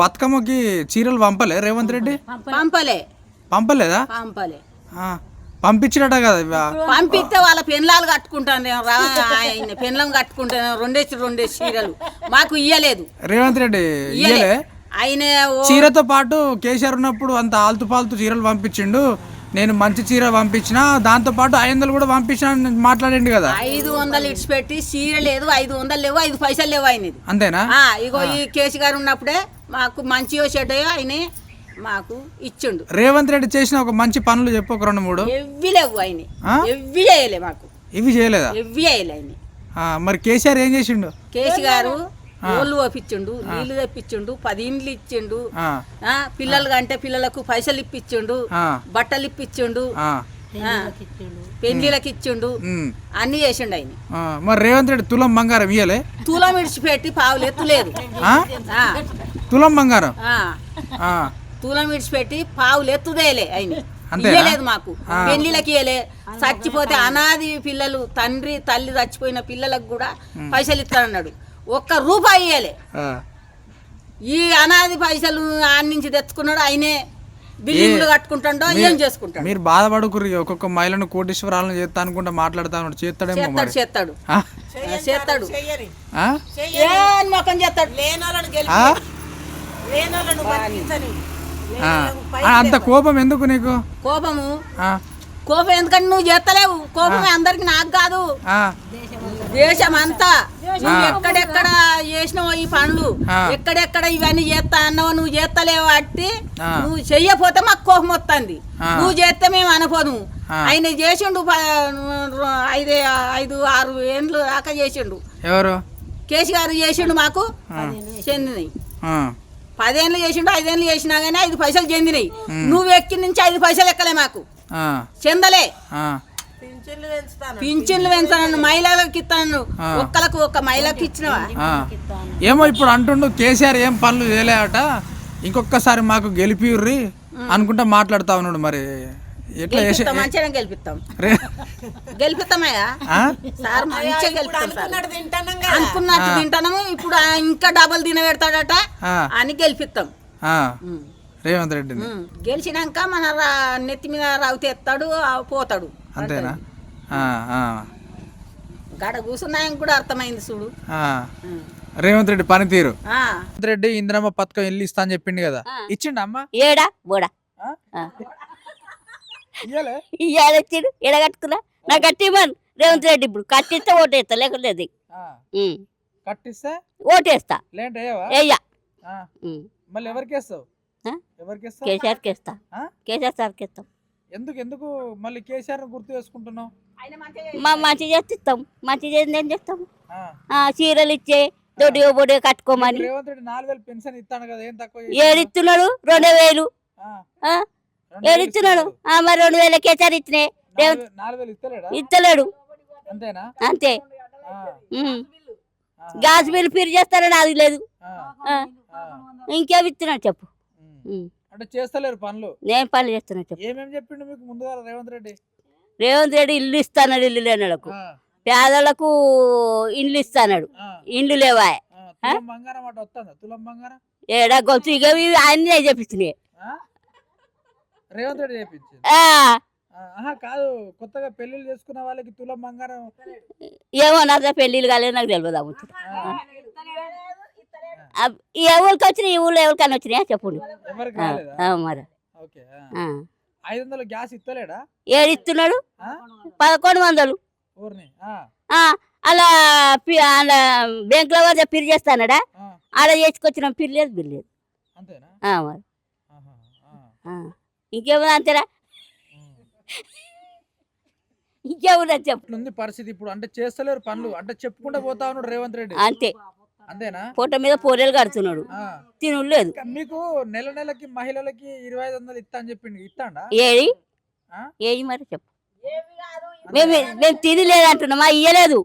బతుకమ్మకి చీరలు పంపలే? రేవంత్ రెడ్డి? పంపలే. పంపలేదా? పంపలే. పంపించినట కదా పంపిస్తే వాళ్ళ పెన్లాలు కట్టుకుంటాను ఆయన పెన్లం కట్టుకుంటాను రెండేసి రెండేసి చీరలు. మాకు ఇయ్యలేదు. రేవంత్ రెడ్డి ఇయ్యలే. ఆయన చీరతో పాటు కేసీఆర్ ఉన్నప్పుడు అంత ఆల్తు పాల్తు చీరలు పంపించిండు. నేను మంచి చీర పంపించిన దాంతో పాటు ఐదు వందలు కూడా పంపించిన మాట్లాడండి కదా. ఐదు వందలు ఇడిచిపెట్టి చీర లేదు ఐదు వందలు లేవు ఐదు పైసలు లేవు ఆయనది. అంతేనా? ఇగో ఈ కేసు గారు ఉన్నప్పుడే మాకు మంచి చెడ్డయో ఆయన మాకు ఇచ్చిండు. రేవంత్ రెడ్డి చేసిన ఒక మంచి పనులు చెప్పు ఒక రెండు మూడు. ఎవ్వి లేవు ఆయన? ఎవ్వి చేయలే మాకు. ఇవి చేయలేదా? ఎవ్వి చేయలే ఆయన. మరి కేసీఆర్ ఏం చేసిండు? కేసు గారు ఓళ్ళు ఓపించిండు నీళ్ళు తెప్పించిండు పది ఇండ్లు ఇచ్చిండు పిల్లలు కంటే పిల్లలకు పైసలు ఇప్పించిండు బట్టలు ఇప్పించిండు పెళ్ళిళ్ళకి ఇచ్చిండు అన్ని చేసిండు ఆయన. మరి రేవంత్ రెడ్డి తులం బంగారం ఇయ్యలే? తులం విడిచిపెట్టి పావులు ఎత్తులేదు. తులం బంగారం. ఆ, ఆ, తులం విడిచిపెట్టి పావులు ఎత్తుదేలే ఆయన అంతేనా? ఇయ్యలేదు మాకు. పెళ్ళిళ్ళకి ఇయ్యలే. చచ్చిపోతే అనాది పిల్లలు తండ్రి తల్లి చచ్చిపోయిన పిల్లలకు కూడా పైసలు ఇస్తానన్నాడు. ఒక్క రూపాయి ఇయ్యలే. ఆ. ఈ అనాది పైసలు ఆడి నుంచి తెచ్చుకున్నాడు ఆయనే. బిల్డింగ్లు కట్టుకుంటాడో ఏం చేసుకుంటాడు? మీరు బాధపడుకుర్రి. ఒక్కొక్క మహిళను కోటీశ్వరాలను చేస్తా అనుకుంటా మాట్లాడతాను. చేస్తాడేమో చేస్తాడు చేస్తాడు. చేస్తాడు. ఆ? ఏం మొఖం చేస్తాడు? అంత కోపం ఎందుకు నీకు? కోపము? కోపం ఎందుకంటే నువ్వు చేస్తలేవు. కోపమే అందరికి నాకు కాదు? దేశం అంతా. నువ్వు ఎక్కడెక్కడ చేసినావో ఈ పనులు. ఎక్కడెక్కడ ఇవన్నీ చేస్తా అన్నావో నువ్వు చేస్తలేవు అట్టి. నువ్వు చెయ్యపోతే మాకు కోపం వస్తుంది. నువ్వు చేస్తే మేము అనుకోను. ఆయన చేసిండు ఐదు ఐదు ఆరు ఏండ్లు దాకా చేసిండు. ఎవరు? కేసీ గారు చేసిండు మాకు. చెందినవి. పదేళ్ళు చేసిండు ఐదేళ్ళు చేసినా కానీ ఐదు పైసలు చెందినాయి. నువ్వు ఎక్కి నుంచి ఐదు పైసలు ఎక్కలే మాకు. ఆ. చెందలే. ఆ. పింఛన్లు పెంచాను మహిళలకు ఇస్తాను. ఒక్కలకు ఒక్క మహిళకి ఇచ్చినవా. ఏమో ఇప్పుడు అంటుండు కేసీఆర్ ఏం పనులు చేయలేట ఇంకొకసారి మాకు గెలిపిర్రి అనుకుంటా మాట్లాడుతా ఉన్నాడు మరి. ఎట్లా మంచిగా గెలిపిస్తాం గెలిపిస్తామయ్యా? సార్ మంచిగా గెలిపిస్తాం సార్. అనుకున్నట్టు తింటాము ఇప్పుడు ఇంకా డబల్ తిన పెడతాడట. అని గెలిపిస్తాం. రేవంత్ రెడ్డిని. ఉమ్. గెలిచినాక మన రా- నెత్తి మీద రావుతే ఎత్తాడు ఆ పోతాడు. అంతేనా? ఆ, ఆ, గడ కూర్చున్నాయని కూడా అర్థమైంది చూడు. రేవంత్ రెడ్డి పనితీరు. ఆ. రేవంత్ రెడ్డి ఇందిరమ్మ పథకం ఇల్లు ఇస్తా అని చెప్పిండు కదా. ఇచ్చిండు అమ్మ? ఏడా? బోడా. ఇవాళ వచ్చిండు ఎడ కట్టుకున్నా? నా కట్టిమన్ రేవంత్ రెడ్డి ఇప్పుడు కట్టిస్తే ఓటేస్తా లేకపోతే. కట్టిస్తే? ఓటేస్తా. ఏయ్యా. మళ్ళీ ఎవరికి వేస్తావు? ఇస్తా ఆ? కేసీఆర్ సార్కి ఇస్తాం ఎందుకు ఎందుకు మళ్ళీ కేసీఆర్ గుర్తు చేసుకుంటున్నావు? మా మంచి చేస్తే ఇస్తాం. మంచి చేసి ఏం చేస్తాం? చీరలు ఇచ్చే దొడ్డిగా బొడ్డిగా కట్టుకోమని. రేవంత్ రెడ్డి నాలుగు వేలు పెన్షన్ ఇస్తాను కదా ఏం తక్కువ చేసి- ఏడిస్తున్నాడు రెండు వేలు. ఏడిస్తున్నాడు? ఇస్తున్నాడు. మరి రెండు వేల కేసీఆర్ ఇచ్చినాయి ఇస్తలేడా? అంతే. గ్యాస్ బిల్ ఫిర్ చేస్తారని అది లేదు. ఇంకేమి ఇస్తున్నాడు చెప్పు. ఉమ్. ఉమ్. అంటే చేస్తలేరు పనులు? నేను పనులు చేస్తున్నా చెప్పు. చెప్పిండు మీకు రేవంత్ రెడ్డి? రేవంత్ రెడ్డి ఇల్లు ఇస్తాడు ఇల్లు ఆ. పేదలకు ఇండ్లు ఇస్తాడు ఆ. ఇండ్లు లేవా? ఏడా గొంతు ఇక ఇవి అన్నీ ఆ? రేవంత్ రెడ్డి ఆహా కాదు కొత్తగా పెళ్ళిళ్ళు చేసుకున్న వాళ్ళకి తులం బంగారం. ఏమో నాకు పెళ్ళిళ్ళు కాలేదు నాకు తెలియదు అమ్ముతుంది ఈ ఎవరికి వచ్చినాయి ఈ ఊళ్ళో ఎవరికైనా వచ్చినాయా? చెప్పండి. మరి. ఐదు వందలు గ్యాస్ ఇస్తలేడా ఏడు ఇస్తున్నాడు? పదకొండు వందలు. అలా అలా బ్యాంకులో వద్ద పిరి చేస్తానడా. ఆడ చేసుకొచ్చిన పిరి లేదు అంతేనా? మరి. అంతేనా ఉమ్. ఇంకేముంది చెప్పు. ఇట్లుంది పరిస్థితి ఇప్పుడు అంటే చేస్తలేరు పనులు. అంటే చెప్పుకుంటూ పోతా ఉన్నాడు రేవంత్ రెడ్డి. అంతే. అంతేనా? పూట మీద పోరేలు కడుతున్నాడు. ఆ. తిను లేదు. ఇంకా మీకు నెల నెలకి మహిళలకి ఇరవై ఐదు వందలు ఇస్తా అని చెప్పిండు. ఇస్తాడా? ఏది? ఆ? ఏది మరి చెప్పు. మేము మేము తినలేదు అంటున్నామా ఇయ్యలేదు.